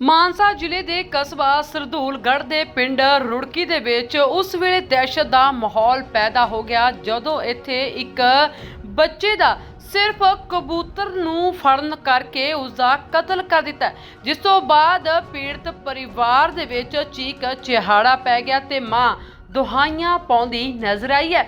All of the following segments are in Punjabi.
ਮਾਨਸਾ ਜ਼ਿਲ੍ਹੇ ਦੇ ਕਸਬਾ ਸਰਦੂਲਗੜ੍ਹ ਦੇ ਪਿੰਡ ਰੁੜਕੀ ਦੇ ਵਿੱਚ ਉਸ ਵੇਲੇ ਦਹਿਸ਼ਤ ਦਾ ਮਾਹੌਲ ਪੈਦਾ ਹੋ ਗਿਆ ਜਦੋਂ ਇੱਥੇ ਇੱਕ ਬੱਚੇ ਦਾ ਸਿਰਫ ਕਬੂਤਰ ਨੂੰ ਫੜਨ ਕਰਕੇ ਉਸ ਦਾ ਕਤਲ ਕਰ ਦਿੱਤਾ ਜਿਸ ਤੋਂ ਬਾਅਦ ਪੀੜਤ ਪਰਿਵਾਰ ਦੇ ਵਿੱਚ ਚੀਕ ਚਿਹਾੜਾ ਪੈ ਗਿਆ ਤੇ ਮਾਂ ਦੁਹਾਈਆਂ ਪਾਉਂਦੀ ਨਜ਼ਰ ਆਈ ਹੈ।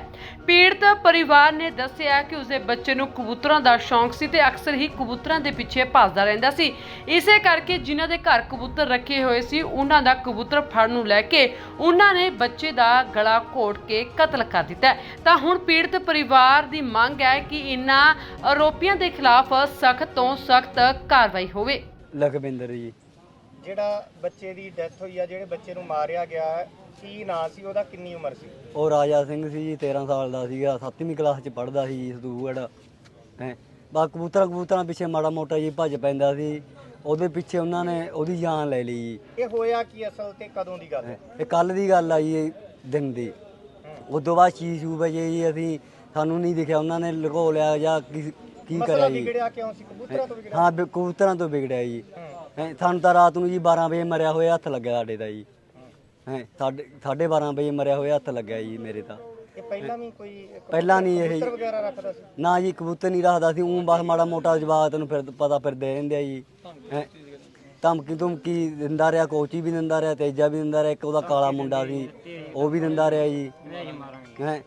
ਪੀੜਤ ਪਰਿਵਾਰ ਨੇ ਦੱਸਿਆ ਕਿ ਉਸਦੇ ਬੱਚੇ ਨੂੰ ਕਬੂਤਰਾਂ ਦਾ ਸ਼ੌਂਕ ਸੀ ਤੇ ਅਕਸਰ ਹੀ ਕਬੂਤਰਾਂ ਦੇ ਪਿੱਛੇ ਭੱਜਦਾ ਰਹਿੰਦਾ ਸੀ। ਇਸੇ ਕਰਕੇ ਜਿਨ੍ਹਾਂ ਦੇ ਘਰ ਕਬੂਤਰ ਰੱਖੇ ਹੋਏ ਸੀ, ਉਹਨਾਂ ਦਾ ਕਬੂਤਰ ਫੜਨ ਨੂੰ ਲੈ ਕੇ ਉਹਨਾਂ ਨੇ ਬੱਚੇ ਦਾ ਗਲਾ ਘੋਟ ਕੇ ਕਤਲ ਕਰ ਦਿੱਤਾ ਤਾਂ ਹੁਣ ਪੀੜਤ ਪਰਿਵਾਰ ਦੀ ਮੰਗ ਹੈ ਕਿ ਇਨ੍ਹਾਂ ਆਰੋਪੀਆਂ ਦੇ ਖਿਲਾਫ ਸਖਤ ਤੋਂ ਸਖਤ ਕਾਰਵਾਈ ਹੋਵੇ। ਲਖਵਿੰਦਰ ਜੀ ਜਿਹੜਾ ਬੱਚੇ ਦੀ ਡੈਥ ਹੋਈ ਆ ਜਿਹੜੇ ਬੱਚੇ ਨੂੰ ਮਾਰਿਆ ਗਿਆ ਹੈ, ਕੀ ਨਾਂ ਸੀ ਉਹਦਾ ਕਿੰਨੀ ਉਮਰ ਸੀ? ਉਹ ਰਾਜਾ ਸਿੰਘ ਸੀ ਜੀ 13 ਸਾਲ ਦਾ ਸੀਗਾ 7ਵੀਂ ਕਲਾਸ ਚ ਪੜ੍ਹਦਾ ਸੀ ਜੀ ਸਦੂਗੜ ਹੈ ਬਾ ਕਬੂਤਰਾਂ ਕਬੂਤਰਾਂ ਪਿੱਛੇ ਮਾੜਾ ਮੋਟਾ ਜੀ ਭੱਜ ਪੈਂਦਾ ਸੀ ਉਹਦੇ ਪਿੱਛੇ ਉਹਨਾਂ ਨੇ ਉਹਦੀ ਜਾਨ ਲੈ ਲਈ ਜੀ। ਇਹ ਹੋਇਆ ਕੀ ਅਸਲ ਤੇ ਕਦੋਂ ਦੀ ਗੱਲ? ਹੈ ਇਹ ਕੱਲ ਦੀ ਗੱਲ ਆ ਜੀ ਇਹ ਦਿਨ ਦੀ। ਉਦੋਂ ਬਾਅਦ ਛੇ ਛੂ ਵਜੇ ਜੀ ਅਸੀਂ ਸਾਨੂੰ ਨਹੀਂ ਦਿਖਿਆ ਉਹਨਾਂ ਨੇ ਲੁਕੋ ਲਿਆ ਜਾਂ ਕੀ ਕੀ ਮਸਲਾ ਕਰਿਆ ਜੀ। ਵਿਗੜਿਆ ਕਿਉਂ ਸੀ? ਕਬੂਤਰਾਂ ਤੋਂ ਵਿਗੜਿਆ? ਹਾਂ ਕਬੂਤਰਾਂ ਤੋਂ ਵਿਗੜਿਆ ਜੀ। ਹੂੰ। ਹੈਂ, ਸਾਨੂੰ ਤਾਂ ਰਾਤ ਨੂੰ ਜੀ 12 ਵਜੇ ਮਰਿਆ ਹੋਇਆ ਹੱਥ ਲੱਗਿਆ ਸਾਡੇ ਦਾ ਜੀ। ਹੈ ਸਾਢੇ 12:30 ਵਜੇ ਮਰਿਆ ਹੋਇਆ ਹੱਥ ਲੱਗਿਆ ਜੀ ਮੇਰੇ ਤਾਂ। ਇਹ ਪਹਿਲਾਂ ਵੀ ਕੋਈ ਪਹਿਲਾਂ ਨਹੀਂ ਇਹ ਵਗੈਰਾ ਰੱਖਦਾ ਸੀ? ਨਾ ਜੀ ਕਬੂਤਰ ਨਹੀਂ ਰੱਖਦਾ ਸੀ ਉਹ ਬਸ ਮਾੜਾ ਮੋਟਾ ਜਵਾਬ ਤੈਨੂੰ ਫਿਰ ਪਤਾ ਫਿਰ ਦੇ ਦਿੰਦੇ ਆ ਜੀ। ਹੈਂ। ਧਮਕੀ ਧਮਕੀ ਦਿੰਦਾ ਰਿਹਾ ਕੋਚੀ ਵੀ ਦਿੰਦਾ ਰਿਹਾ ਤੇਜਾ ਵੀ ਦਿੰਦਾ ਰਿਹਾ ਇੱਕ ਉਹਦਾ ਕਾਲਾ ਮੁੰਡਾ ਸੀ ਉਹ ਵੀ ਦਿੰਦਾ ਰਿਹਾ ਜੀ। ਹੈ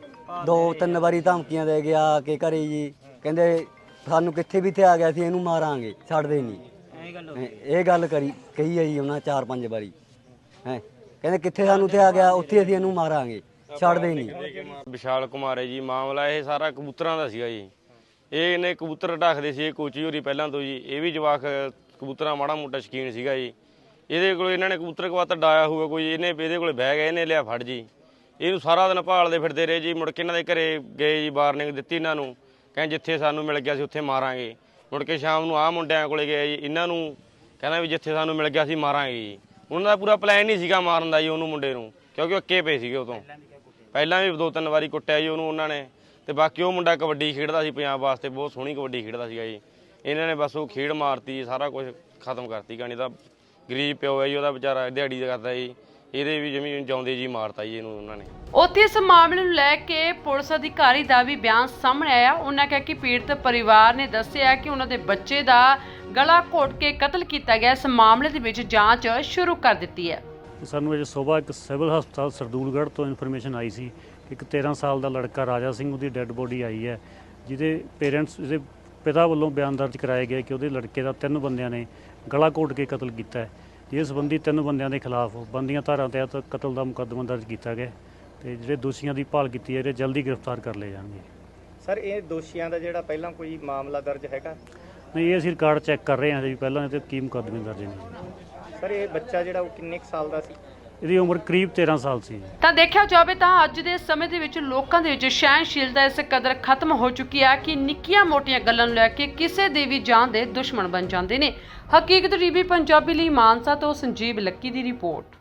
ਦੋ ਤਿੰਨ ਵਾਰੀ ਧਮਕੀਆਂ ਦੇ ਗਿਆ ਕਿ ਘਰੇ ਜੀ ਕਹਿੰਦੇ ਸਾਨੂੰ ਕਿੱਥੇ ਵੀ ਤੇ ਆ ਗਿਆ ਸੀ ਇਹਨੂੰ ਮਾਰਾਂਗੇ ਛੱਡਦੇ ਨਹੀਂ। ਹੈਂ, ਇਹ ਗੱਲ ਕਰੀ ਕਹੀ ਹੈ ਜੀ ਉਹਨਾਂ ਚਾਰ ਪੰਜ ਵਾਰੀ। ਹੈ ਕਹਿੰਦੇ ਕਿੱਥੇ ਸਾਨੂੰ ਤੇ ਆ ਗਿਆ ਉੱਥੇ ਅਸੀਂ ਇਹਨੂੰ ਮਾਰਾਂਗੇ ਛੱਡਦੇ ਨਹੀਂ। ਵਿਸ਼ਾਲ ਕੁਮਾਰ ਹੈ ਜੀ ਮਾਮਲਾ ਇਹ ਸਾਰਾ ਕਬੂਤਰਾਂ ਦਾ ਸੀਗਾ ਜੀ। ਇਹ ਇਹਨੇ ਕਬੂਤਰ ਢੱਕਦੇ ਸੀ ਇਹ ਕੋਚੀ ਹੋਰੀ ਪਹਿਲਾਂ ਤੋਂ ਜੀ। ਇਹ ਵੀ ਜਵਾਕ ਕਬੂਤਰਾਂ ਮਾੜਾ ਮੋਟਾ ਸ਼ਕੀਨ ਸੀਗਾ ਜੀ। ਇਹਦੇ ਕੋਲ ਇਹਨਾਂ ਨੇ ਕਬੂਤਰ ਕਵਾਤਰ ਡਾਇਆ ਹੋਊਗਾ ਕੋਈ ਇਹਨੇ ਇਹਦੇ ਕੋਲੇ ਬਹਿ ਗਿਆ ਇਹਨੇ ਲਿਆ ਫੜ ਜੀ। ਇਹਨੂੰ ਸਾਰਾ ਦਿਨ ਭਾਲਦੇ ਫਿਰਦੇ ਰਹੇ ਜੀ ਮੁੜ ਕੇ ਇਹਨਾਂ ਦੇ ਘਰੇ ਗਏ ਜੀ ਵਾਰਨਿੰਗ ਦਿੱਤੀ ਇਹਨਾਂ ਨੂੰ। ਕਹਿੰਦੇ ਜਿੱਥੇ ਸਾਨੂੰ ਮਿਲ ਗਿਆ ਸੀ ਉੱਥੇ ਮਾਰਾਂਗੇ। ਮੁੜ ਕੇ ਸ਼ਾਮ ਨੂੰ ਆਹ ਮੁੰਡਿਆਂ ਕੋਲੇ ਗਏ ਜੀ ਇਹਨਾਂ ਨੂੰ ਕਹਿੰਦਾ ਵੀ ਜਿੱਥੇ ਸਾਨੂੰ ਮਿਲ ਗਿਆ ਸੀ ਮਾਰਾਂਗੇ ਜੀ। ਉਹਨਾਂ ਦਾ ਪੂਰਾ ਪਲਾਨ ਨਹੀਂ ਸੀਗਾ ਮਾਰਨ ਦਾ ਜੀ ਉਹਨੂੰ ਮੁੰਡੇ ਨੂੰ ਕਿਉਂਕਿ ਉਹ ਅੱਕੇ ਪਏ ਸੀਗੇ ਉਦੋਂ। ਪਹਿਲਾਂ ਵੀ ਦੋ ਤਿੰਨ ਵਾਰੀ ਕੁੱਟਿਆ ਜੀ ਉਹਨੂੰ ਉਹਨਾਂ ਨੇ ਤੇ ਬਾਕੀ ਉਹ ਮੁੰਡਾ ਕਬੱਡੀ ਖੇਡਦਾ ਸੀ ਪੰਜਾਬ ਵਾਸਤੇ ਬਹੁਤ ਸੋਹਣੀ ਕਬੱਡੀ ਖੇਡਦਾ ਸੀਗਾ ਜੀ। ਇਹਨਾਂ ਨੇ ਬਸ ਉਹ ਖੇਡ ਮਾਰਤੀ ਜੀ, ਸਾਰਾ ਕੁਝ ਖਤਮ ਕਰਤੀ ਕਹਾਣੀ ਦਾ। ਗਰੀਬ ਪਿਓ ਹੈ ਜੀ ਉਹਦਾ ਵਿਚਾਰਾ ਦਿਹਾੜੀ ਦਾ ਕਰਦਾ ਜੀ। ਇਹਦੇ ਵੀ ਜ਼ਮੀਨ ਜਾਉਂਦੇ ਜੀ ਮਾਰਤਾ ਜੀ ਇਹਨੂੰ ਉਹਨਾਂ ਨੇ। ਉੱਥੇ ਇਸ ਮਾਮਲੇ ਨੂੰ ਲੈ ਕੇ ਪੁਲਿਸ ਅਧਿਕਾਰੀ ਦਾ ਵੀ ਬਿਆਨ ਸਾਹਮਣੇ ਆਇਆ। ਉਹਨਾਂ ਕਿਹਾ ਕਿ ਪੀੜਤ ਪਰਿਵਾਰ ਨੇ ਦੱਸਿਆ ਕਿ ਉਹਨਾਂ ਦੇ ਬੱਚੇ ਦਾ ਗਲਾ ਘੋਟ ਕੇ ਕਤਲ ਕੀਤਾ ਗਿਆ। ਇਸ ਮਾਮਲੇ ਦੇ ਵਿੱਚ ਜਾਂਚ ਸ਼ੁਰੂ ਕਰ ਦਿੱਤੀ ਹੈ। ਸਾਨੂੰ ਅੱਜ ਸਵੇਰ ਇੱਕ ਸਿਵਲ ਹਸਪਤਾਲ ਸਰਦੂਲਗੜ੍ਹ ਤੋਂ ਇਨਫੋਰਮੇਸ਼ਨ ਆਈ ਸੀ ਕਿ ਇੱਕ 13 ਸਾਲ ਦਾ ਲੜਕਾ ਰਾਜਾ ਸਿੰਘ ਉਹਦੀ ਡੈੱਡ ਬੋਡੀ ਆਈ ਹੈ ਜਿਹਦੇ ਪੇਰੈਂਟਸ ਜਿਹਦੇ ਪਿਤਾ ਵੱਲੋਂ ਬਿਆਨ ਦਰਜ ਕਰਾਇਆ ਗਿਆ ਕਿ ਉਹਦੇ ਲੜਕੇ ਦਾ ਤਿੰਨ ਬੰਦਿਆਂ ਨੇ ਗਲਾ ਘੋਟ ਕੇ ਕਤਲ ਕੀਤਾ ਹੈ। ਜਿਸ ਸੰਬੰਧੀ ਤਿੰਨ ਬੰਦਿਆਂ ਦੇ ਖਿਲਾਫ ਬੰਦੀਆਂ ਧਾਰਾ ਤਹਿਤ ਕਤਲ ਦਾ ਮੁਕੱਦਮਾ ਦਰਜ ਕੀਤਾ ਗਿਆ ਤੇ ਜਿਹੜੇ ਦੋਸ਼ੀਆਂ ਦੀ ਭਾਲ ਕੀਤੀ ਹੈ ਇਹ ਜਲਦੀ ਗ੍ਰਿਫਤਾਰ ਕਰ ਲਏ ਜਾਣਗੇ। ਸਰ ਇਹ ਦੋਸ਼ੀਆਂ ਦਾ ਜਿਹੜਾ ਪਹਿਲਾਂ ਕੋਈ ਮਾਮਲਾ ਦਰਜ ਹੈਗਾ? ਨਹੀਂ ਇਹ ਅਸੀਂ ਰਿਕਾਰਡ ਚੈੱਕ ਕਰ ਰਹੇ ਹਾਂ ਜੀ ਪਹਿਲਾਂ ਇਹ ਤੇ ਕੀ ਮੁਕੱਦਮੇ ਦਰਜ ਨੇ। ਜੀ। ਸਰ ਇਹ ਬੱਚਾ ਜਿਹੜਾ ਉਹ ਕਿੰਨੇ ਕੁ ਸਾਲ ਦਾ ਸੀ? ਇਹਦੀ ਉਮਰ ਕਰੀਬ 13 ਸਾਲ ਸੀ। ਤਾਂ ਦੇਖਿਆ ਜਾਵੇ ਤਾਂ ਅੱਜ ਦੇ ਸਮੇਂ ਦੇ ਵਿੱਚ ਲੋਕਾਂ ਦੇ ਵਿੱਚ ਸਹਿਣਸ਼ੀਲਤਾ ਇਸ ਕਦਰ ਖਤਮ ਹੋ ਚੁੱਕੀ ਹੈ ਕਿ ਨਿੱਕੀਆਂ ਮੋਟੀਆਂ ਗੱਲਾਂ ਨੂੰ ਲੈ ਕੇ ਕਿਸੇ ਦੇ ਵੀ ਜਾਨ ਦੇ ਦੁਸ਼ਮਣ ਬਣ ਜਾਂਦੇ ਨੇ। ਹਕੀਕਤ ਟੀਵੀ ਪੰਜਾਬੀ ਲਈ ਮਾਨਸਾ ਤੋਂ ਸੰਜੀਵ ਲੱਕੀ ਦੀ ਰਿਪੋਰਟ।